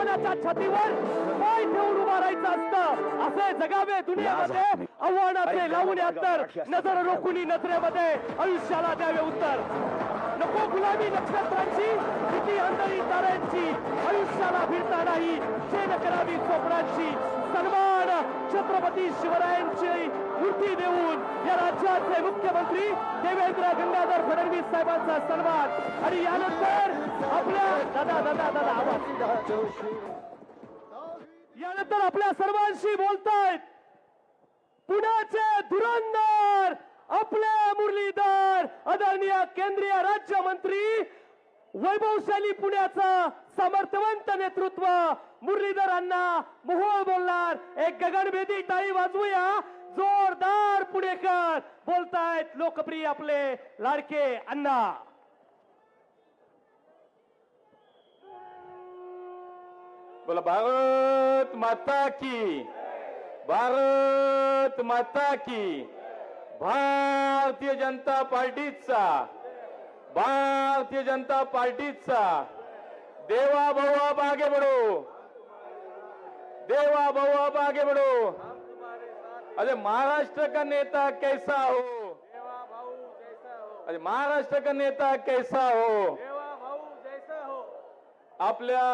आव्हानाच्या छातीवर पाय ठेवून उभा राहायचं असतं? असे जगावे दुनियामध्ये आव्हानाचे लावून तर नजर रोखुनी नजरेमध्ये आयुष्याला द्यावे उत्तर. नको गुलामी नक्षत्रांची किती अंधळी ताऱ्यांची. आयुष्याला भिडता नाही शेण करावी स्वप्नांची. सन्मान छत्रपती शिवरायांची मूर्ती देऊन या राज्याचे मुख्यमंत्री देवेंद्र गंगाधर फडणवीस साहेबांचा सन्मान. आणि यानंतर आपल्या दादा दादा दादा आवाज. यानंतर आपल्या सर्वांशी बोलतायत पुण्याचे धुरंधर आपले मुरलीधर आदरणीय केंद्रीय राज्यमंत्री वैभवशाली पुण्याचं समर्थवंत नेतृत्व मुरलीधरांना मोहोळ बोलणार. एक गगनभेदी टाळी वाजवूया. जोरदार पुणेकर बोलतायत लोकप्रिय आपले लाडके अण्णा. बोला भारत माता की भारत माता की भारतीय जनता पार्टीचा भारतीय जनता पार्टीचा देवा भाऊ आगे बढ़ो देवा भाऊ आप आगे बढ़ो. अरे महाराष्ट्र का नेता कैसा हो? अरे महाराष्ट्र का नेता कैसा हो. आपल्या